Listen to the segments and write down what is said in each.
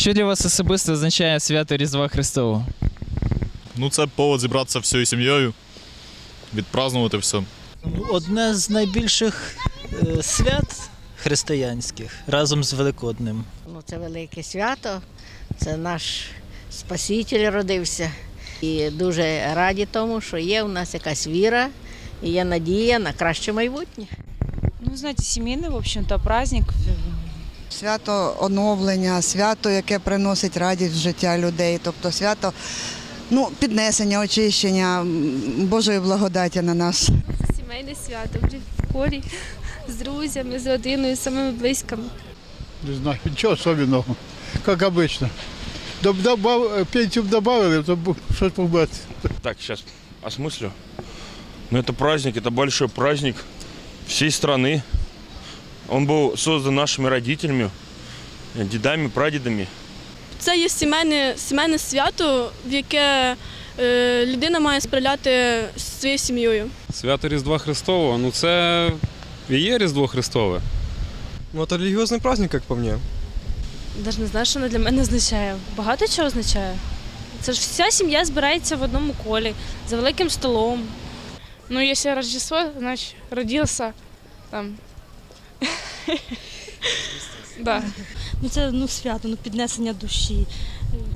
Що для вас особисто означає свято Різдва Христового? Ну, це повод зібратися всією сім'єю, відпразнувати все. Одне з найбільших е, свят християнських разом з Великоднем. Ну, це велике свято, це наш Спаситель родився. І дуже раді тому, що є у нас якась віра і є надія на краще майбутнє. Ну, знаете, семейный, в общем-то, праздник Свято оновлення, свято, яке приносить радість в життя людей, тобто свято ну, піднесення, очищення м, Божої благодаті на нас. Сімейне свято в колі з друзями, з родиною, з самими близькими. Не знаю, ничего особенного, как обычно. Доб- добав- пенсию добавили, то бу- что побыть. Так, сейчас осмыслю. Ну, это праздник, это большой праздник всей страны. Он был создан нашими родителями, э, дедами, прадедами. Це є сімейне, сімейне свято, в яке е, людина має справляти з своєю сім'єю. Свято Різдва Христового, ну це і є Різдво Христове. Ну, это религиозный праздник, как по мне. Навіть не знаю, що воно для мене означає. Багато чого означає. Це ж вся сім'я збирається в одному колі, за великим столом. Ну, якщо Рождество, значить родився там. Да. Ну, це ну, свято, ну, піднесення душі.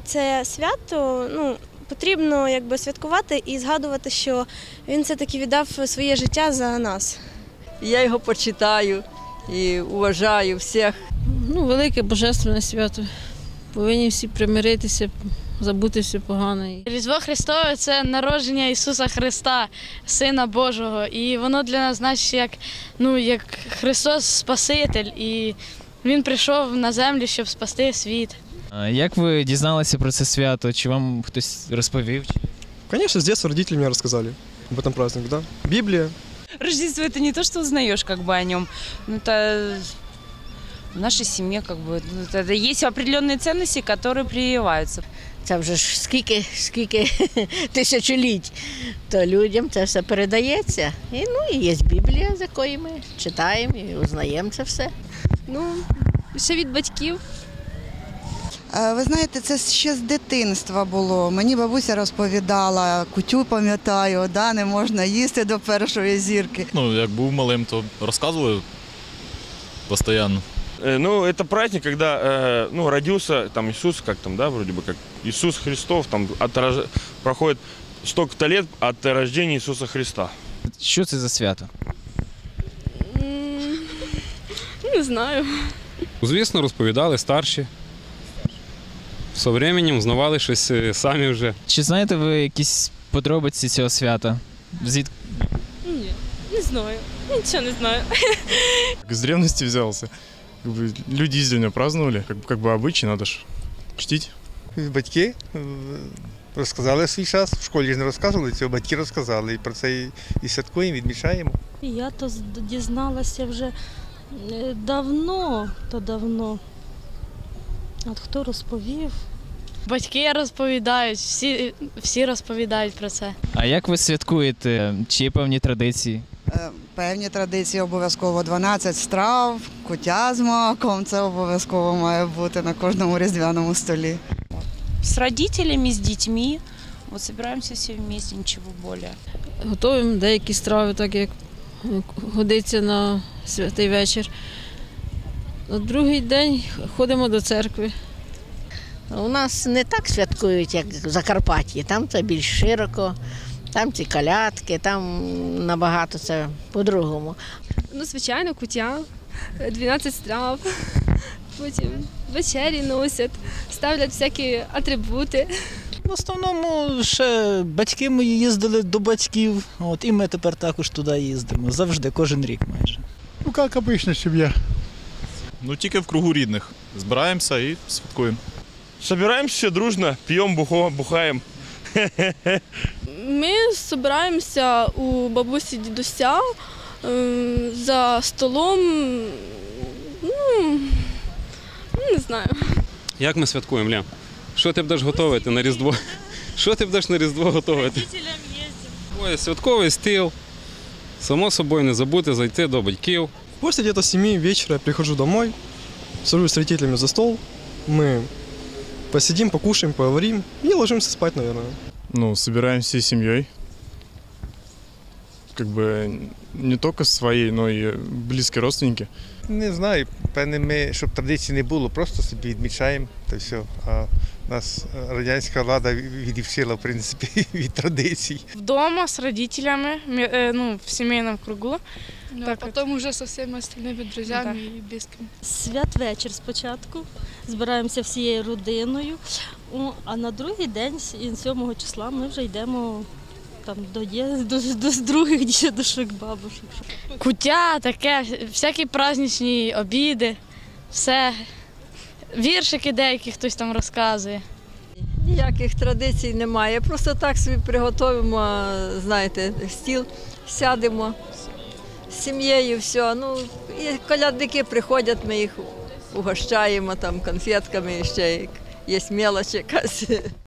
Це свято, ну, потрібно якби святкувати і згадувати, що він все-таки віддав своє життя за нас. Я його почитаю і вважаю всіх. Ну, велике божественне свято. Повинні всі примиритися, забути все погане. Різдво Христове це народження Ісуса Христа, Сина Божого. І воно для нас значить як, ну, як Христос Спаситель. І Він прийшов на землю, щоб спасти світ. А Як ви дізналися про це свято? Чи вам хтось розповів? Конечно, с детства родители мне рассказали об этом празднике, да. Библия. Рождество это не то, что узнаешь как бы о нем. Ну, это в нашей семье как бы ну, это, это есть определенные ценности, которые прививаются. Це вже ж скільки, скільки тисячоліть, то людям це все передається. І, ну, і є Біблія, з якої ми читаємо і узнаємо це все. Ну, ще від батьків. Е, Ви знаєте, це ще з дитинства було. Мені бабуся розповідала, кутю пам'ятаю, да, не можна їсти до першої зірки. Ну, як був малим, то розказували постійно. Э, Ну, это праздник, когда э, ну, родился там Иисус, как там, да, вроде бы как Иисус Христов, там от рож- проходит столько-то лет от рождения Иисуса Христа. Що це за свято? М, Не знаю. Звісно, розповідали старші. Со временем знавали щось е, самі вже. Чи знаєте ви якісь подробиці цього свята? Звід... Ні, не знаю. Нічого не знаю. С древности взялся. Как бы люди издавна праздновали, как, бы- как бы обычай, надо ж чтить. Батьки е, розказали свій час. В школі ж не розказували цього, батьки розказали. І про це і, і святкуємо, відмічаємо. Я то з- дізналася вже е, давно, то давно. От хто розповів? Батьки розповідають, всі, всі розповідають про це. А як ви святкуєте? Чи є певні традиції? Певні традиції обов'язково 12 страв, кутя з маком. Це обов'язково має бути на кожному різдвяному столі. З родителями, з дітьми. От збираємося всі вместе, нічого більше. Готуємо деякі страви, так як годиться на святий вечір. На другий день ходимо до церкви. У нас не так святкують, як в Закарпатті. Там це більш широко, там ці калятки, там набагато це по-другому. Ну, звичайно, кутя, 12 страв. Потім вечері носять, ставлять всякі атрибути. В основному ще батьки мої їздили до батьків, от, і ми тепер також туди їздимо. Завжди, кожен рік майже. Ну, как обычно семья. Ну, тільки в кругу рідних. Збираємося і святкуємо. Собираемся все дружно, пьем, бухо, бухаем. Ми збираємося у бабусі дідуся е, за столом. Ну, не знаю. Як ми святкуємо, Лям? Що ти будеш готувати на Різдво? Що ти будеш на Різдво готувати? Ой, святковий стіл. Само собою не забути зайти до батьків. После где-то 7 вечера я прихожу домой, сажусь с родителями за стол, мы посидим, покушаем, поговорим и ложимся спать, наверное. Ну, собираемся всей семьей. Как бы не только своей, но и близкие родственники. Не знаю, певне, ми, щоб традицій не було, просто собі відмічаємо та все. А нас радянська влада відівчила, в принципі, від традицій. Вдома з родителями, е, ну, в сімейному кругу. Да, Так, потім уже со всіма остальними друзями Да. і близькими. Святвечір спочатку. Збираємося всією родиною. А на другий день, с- 7 числа, ми вже йдемо там до, до, до других дідушок, бабушок. Куття, таке, всякі праздничні обіди, все. Віршики деякі хтось там розказує. Ніяких традицій немає. Просто так собі приготуємо, знаєте, стіл, сядемо з сім'єю, все. Ну, і колядники приходять, ми їх угощаємо там конфетками, ще є мелоч якась.